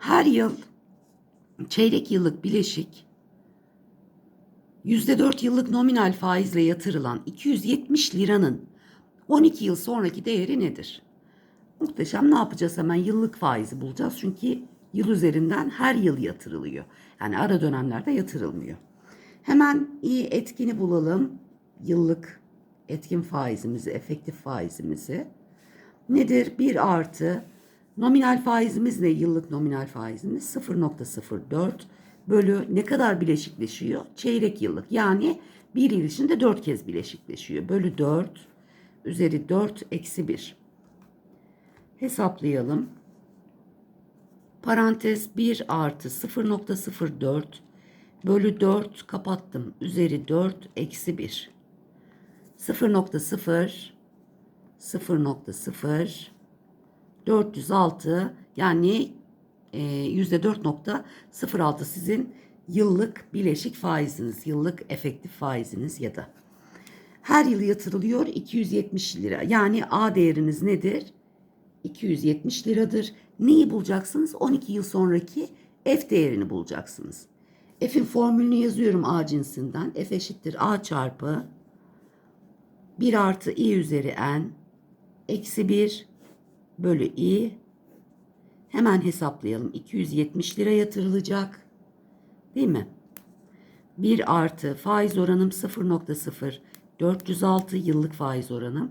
Her yıl çeyrek yıllık bileşik %4 yıllık nominal faizle yatırılan 270 liranın 12 yıl sonraki değeri nedir? Muhteşem ne yapacağız hemen yıllık faizi bulacağız çünkü yıl üzerinden her yıl yatırılıyor. Yani ara dönemlerde yatırılmıyor. Hemen iyi etkini bulalım. Yıllık etkin faizimizi, efektif faizimizi. Nedir? 1 artı nominal faizimiz ne? Yıllık nominal faizimiz 0.04 bölü ne kadar bileşikleşiyor? Çeyrek yıllık. Yani bir yıl içinde 4 kez bileşikleşiyor. Bölü 4 üzeri 4 eksi 1. Hesaplayalım. Parantez 1 artı 0.04 bölü 4 kapattım. Üzeri 4 eksi 1. 0.0 0.0 406 yani e, %4.06 sizin yıllık bileşik faiziniz, yıllık efektif faiziniz ya da her yıl yatırılıyor 270 lira. Yani A değeriniz nedir? 270 liradır. Neyi bulacaksınız? 12 yıl sonraki F değerini bulacaksınız. F'in formülünü yazıyorum A cinsinden. F eşittir A çarpı 1 artı i üzeri n eksi 1 bölü i hemen hesaplayalım. 270 lira yatırılacak. Değil mi? 1 artı faiz oranım 0.0 406 yıllık faiz oranım.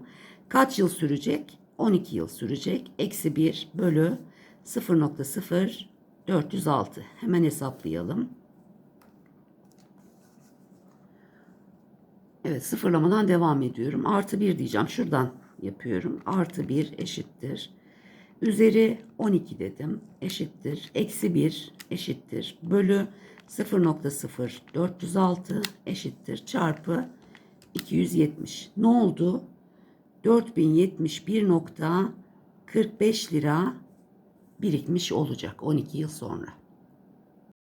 Kaç yıl sürecek? 12 yıl sürecek. Eksi 1 bölü 0.0 406. Hemen hesaplayalım. Evet sıfırlamadan devam ediyorum. Artı 1 diyeceğim. Şuradan yapıyorum. Artı 1 eşittir. Üzeri 12 dedim. Eşittir. Eksi 1 eşittir. Bölü 0.0 406 eşittir. Çarpı 270. Ne oldu? 4071.45 lira birikmiş olacak 12 yıl sonra.